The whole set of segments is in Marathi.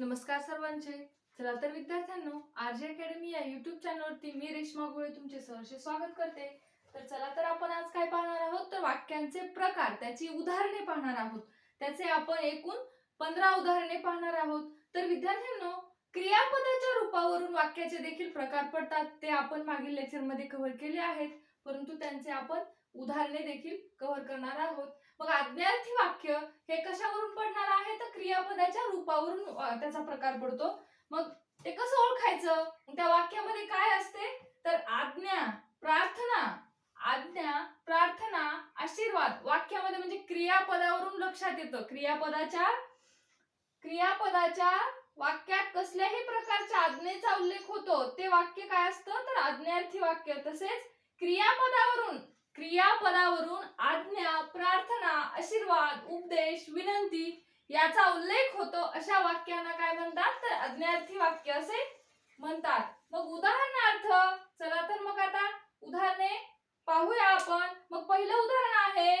नमस्कार सर्वांचे. चला तर विद्यार्थ्यांनो आर जे अकॅडमी या युट्यूब चॅनलवरती मी रेश्मा गोळे तुमचे सहर्ष स्वागत करते. तर चला तर आपण आज काय पाहणार आहोत? तर वाक्यांचे प्रकार त्याची उदाहरणे पाहणार आहोत. त्याचे आपण एकूण पंधरा उदाहरणे पाहणार आहोत. तर विद्यार्थ्यांनो क्रियापदाच्या रूपावरून वाक्याचे देखील प्रकार पडतात. ते आपण मागील लेक्चरमध्ये कव्हर केले आहेत. परंतु त्यांचे आपण उदाहरणे देखील कव्हर करणार आहोत. मग आज्ञार्थी वाक्य हे कशावरून पडणार आहे? तर क्रियापदाच्या रूपावरून त्याचा प्रकार पडतो. मग ते कसं ओळखायचं? त्या वाक्यामध्ये काय असते? तर आज्ञा प्रार्थना आज्ञा प्रार्थना आशीर्वाद. वाक्यामध्ये म्हणजे क्रियापदावरून लक्षात येतं. क्रियापदाच्या क्रियापदाच्या वाक्यात कसल्याही प्रकारच्या आज्ञेचा उल्लेख होतो. ते वाक्य काय असतं? तर आज्ञार्थी वाक्य. तसेच क्रियापदावरून क्रियापदावरून आज्ञा प्रार्थना आशीर्वाद उपदेश विनंती याचा उल्लेख होतो. अशा वाक्यांना काय म्हणतात? तर आज्ञार्थी वाक्य असे म्हणतात. मग उदाहरणार्थ चला तर मग आता उदाहरणे पाहूया आपण. मग पहिलं उदाहरण आहे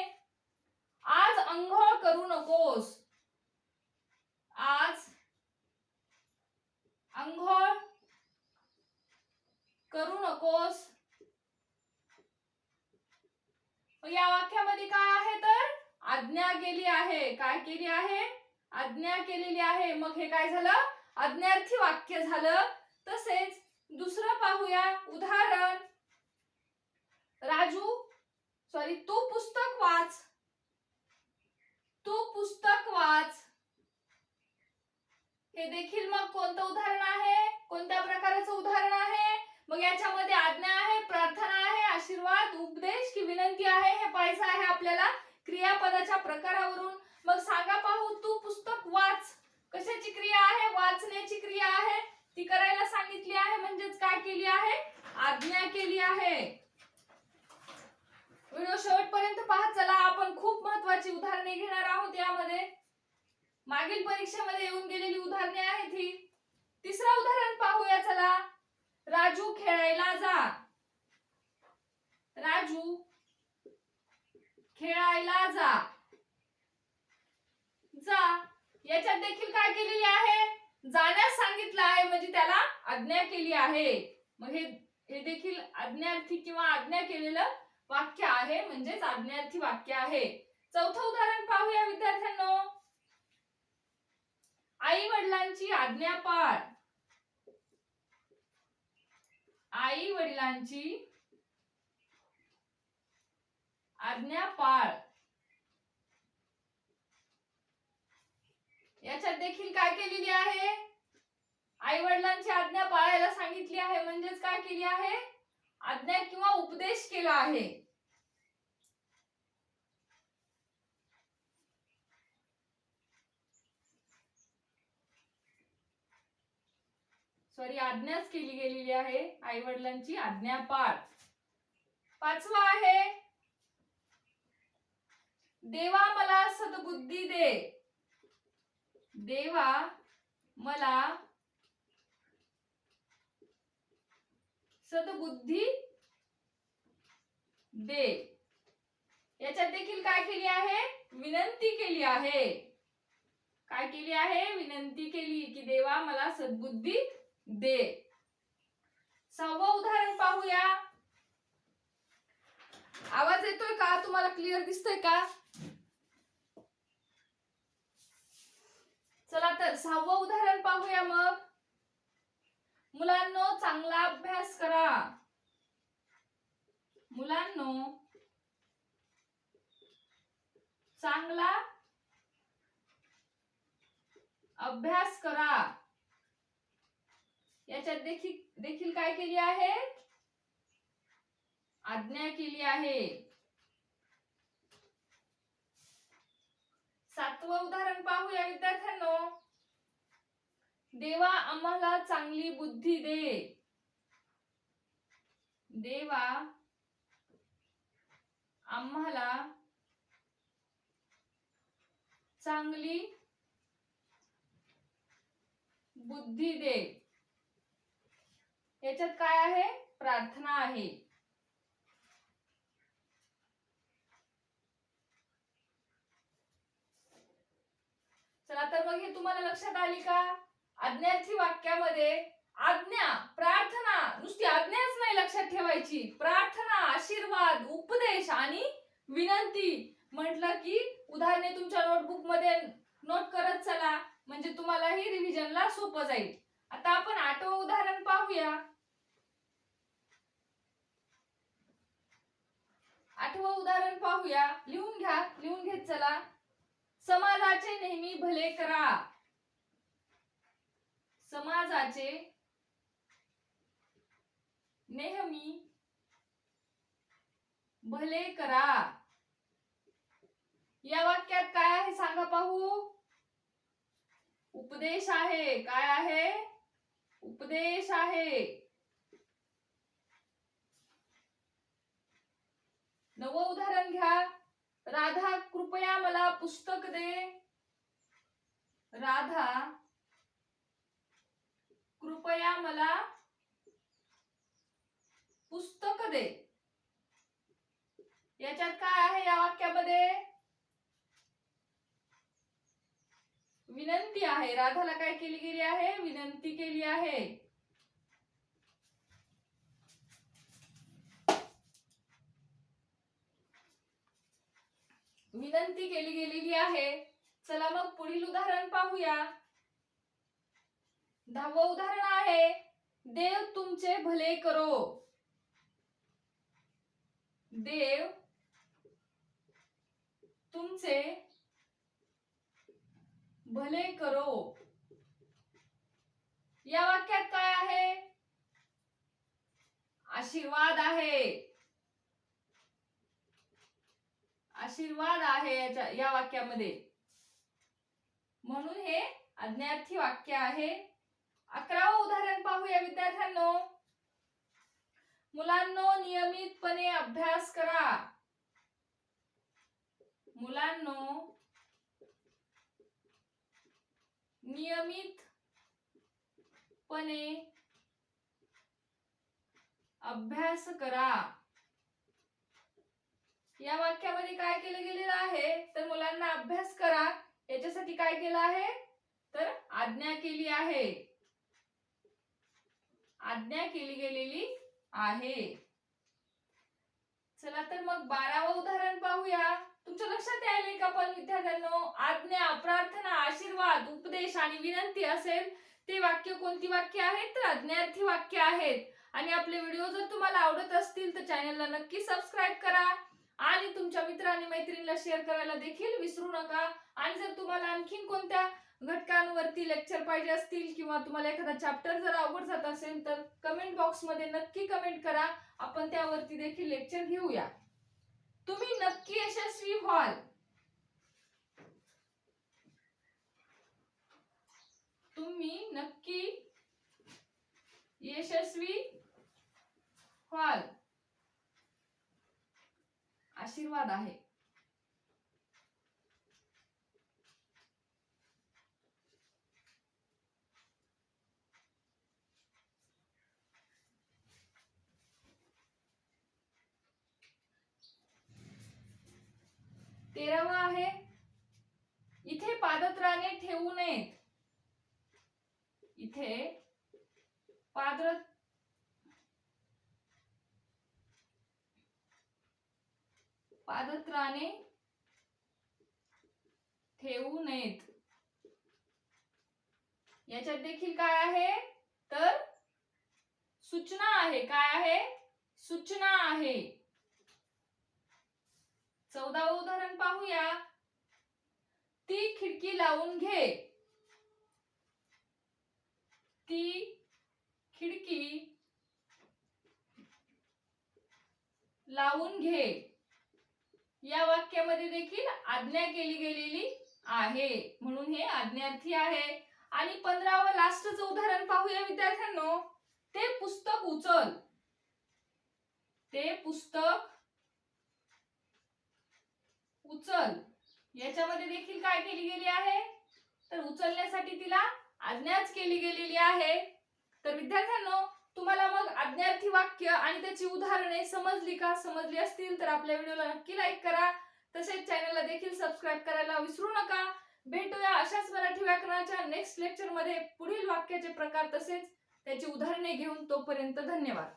आज अंघोळ करू नकोस आज अंघोळ करू नकोस मग या वाक्यामध्ये काय आहे तर आज्ञा केली आहे. काय केली आहे? आज्ञा केलेली आहे. मग हे काय झालं? आज्ञार्थी वाक्य झालं. तसेच दुसरं पाहूया. उदाहरण. राजू सॉरी तू पुस्तक वाच. तू पुस्तक वाच. हे देखील मग कोणतं उदाहरण आहे? कोणत्या प्रकाराचं उदाहरण आहे? मग याच्यामध्ये आज्ञा आहे प्रार्थना आहे आशीर्वाद उपदेश की विनंती आहे? हे पाहायचं आहे आपल्याला. क्रियापदाच्या प्रकारावरून. मग सांगा पाहू तू पुस्तक वाच. कशाची क्रिया आहे? वाचण्याची क्रिया आहे. ती करायला सांगितली आहे म्हणजेच काय केली आहे? आज्ञा केली आहे. व्हिडिओ शेवटपर्यंत पाहत चला. आपण खूप महत्वाची उदाहरणे घेणार आहोत यामध्ये. मागील परीक्षेमध्ये येऊन गेलेली उदाहरणे आहेत ही. तिसरं उदाहरण पाहूया चला. राजू खेळायला जा. राजू खेळायला जा. जा. याच्यात देखील काय केलेली आहे? जाण्यास सांगितलं आहे म्हणजे त्याला आज्ञा केली आहे. मग हे हे देखील आज्ञार्थी किंवा आज्ञा केलेलं वाक्य आहे म्हणजेच आज्ञार्थी वाक्य आहे. चौथं उदाहरण पाहूया विद्यार्थ्यांनो. आई वडिलांची आज्ञा पाळ आई वडिलांची आज्ञा पाळ याच्यात देखील काय केलेली आहे? आई वडिलांची आज्ञा पाळायला सांगितली आहे म्हणजेच काय केली आहे? आज्ञा किंवा उपदेश केला आहे. सॉरी आज्ञाच केली गेलेली आहे आई वडिलांची आज्ञा पाळ पाचवा आहे देवा मला सद्बुद्धी दे. देवा मला सद्बुद्धी दे. याच्यात देखील काय केली आहे? विनंती केली आहे. काय केली आहे? विनंती केली की देवा मला सद्बुद्धी दे. सहावं उदाहरण पाहूया. आवाज येतोय का? तुम्हाला क्लिअर दिसतोय का? चला तर सहावं उदाहरण पाहूया मग. मुलांनो चांगला अभ्यास करा. मुलांनो चांगला अभ्यास करा. याच्यात देखील देखील काय केली आहे? आज्ञा केली आहे. सातवं उदाहरण पाहूया विद्यार्थ्यांनो. देवा आम्हाला चांगली बुद्धी दे. देवा आम्हाला चांगली बुद्धी दे. याच्यात काय आहे? प्रार्थना आहे. चला तर मग हे तुम्हाला लक्षात आली का? आज्ञार्थी वाक्यामध्ये आज्ञा प्रार्थना नुसती आज्ञाच नाही लक्षात ठेवायची. प्रार्थना आशीर्वाद उपदेश आणि विनंती. म्हटलं की उदाहरणे तुमच्या नोटबुकमध्ये नोट करत चला. म्हणजे तुम्हालाही रिव्हिजनला सोपं जाईल. आता आपण आठवं उदाहरण पाहूया. आठवं उदाहरण पाहूया. लिहून घ्या लिहून घेत चला. समाजाचे नेहमी भले करा. समाजाचे नेहमी भले करा. या वाक्यात काय आहे सांगा पाहू? उपदेश आहे. काय आहे? उपदेश आहे. नवं उदाहरण घ्या. राधा कृपया मला पुस्तक दे. राधा कृपया मला पुस्तक दे. याच्यात काय आहे या वाक्यामध्ये? विनंती आहे. राधाला काय केली गेली आहे? विनंती केली आहे. विनंती केली गेलेली आहे. चला मग पुढील उदाहरण पाहूया. दहावं उदाहरण आहे देव तुमचे भले करो. देव तुमचे भले करो. या वाक्यात काय आहे? आशीर्वाद आहे. आशीर्वाद आहे याच्या या वाक्यामध्ये. म्हणून हे अज्ञार्थी वाक्य आहे. अकरावं उदाहरण पाहूया विद्यार्थ्यांनो. मुलांनो नियमितपणे अभ्यास करा. मुलांनो नियमितपणे अभ्यास करा. या वाक्यामध्ये काय केलं गेलेलं आहे? तर मुलांना अभ्यास करा. याच्यासाठी काय केलं आहे? तर आज्ञा केली आहे. आज्ञा केली गेलेली आहे. चला तर मग बारावं उदाहरण पाहूया. तुमच्या लक्षात यायला का पण विद्यार्थ्यांनो? आज्ञा प्रार्थना आशीर्वाद उपदेश आणि विनंती असेल ते वाक्य कोणती वाक्य आहेत? तर आज्ञार्थी वाक्य आहेत. आणि आपले व्हिडिओ जर तुम्हाला आवडत असतील तर चॅनलला नक्की सबस्क्राईब करा. आणि तुमच्या मित्र आणि मैत्रिणीला शेअर करायला देखील विसरू नका. आणि जर तुम्हाला आणखीन कोणत्या घटकांवरती लेक्चर पाहिजे असतील किंवा तुम्हाला एखादा चॅप्टर जर अवघड जात असेल तर कमेंट बॉक्समध्ये नक्की कमेंट करा. आपण त्यावरती देखील लेक्चर घेऊया. तुम्ही नक्की यशस्वी व्हाल. तुम्ही नक्की यशस्वी व्हाल. आशीर्वाद आहे. तेरावा आहे इथे पादत्राणे ठेवू नयेत. इथे पादर पादत्राणे ठेवू नयेत. याच्यात देखील काय आहे? तर सूचना आहे. काय आहे? सूचना आहे. चौदावं उदाहरण पाहूया. ती खिडकी लावून घे. ती खिडकी लावून घे. या वाक्यामध्ये देखील आज्ञा केली गेलेली आहे. म्हणून हे आज्ञार्थी आहे. आणि पंधरावं लास्टचं उदाहरण पाहूया विद्यार्थ्यांनो. ते पुस्तक उचल. ते पुस्तक उचल. याच्यामध्ये देखील काय केली गेली आहे? तर उचलण्यासाठी तिला आज्ञाच केली गेलेली आहे. तर विद्यार्थ्यांनो तुम्हाला वाक्य आणि त्याची उदाहरणे समजली का समजली असतील तर आपल्या व्हिडिओला नक्की लाईक करा. तसेच चॅनलला देखील सबस्क्राईब करायला विसरू नका. भेटूया अशाच मराठी व्याकरणाच्या नेक्स्ट लेक्चरमध्ये पुढील वाक्याचे प्रकार तसेच. त्याची उदाहरणे घेऊन तोपर्यंत धन्यवाद.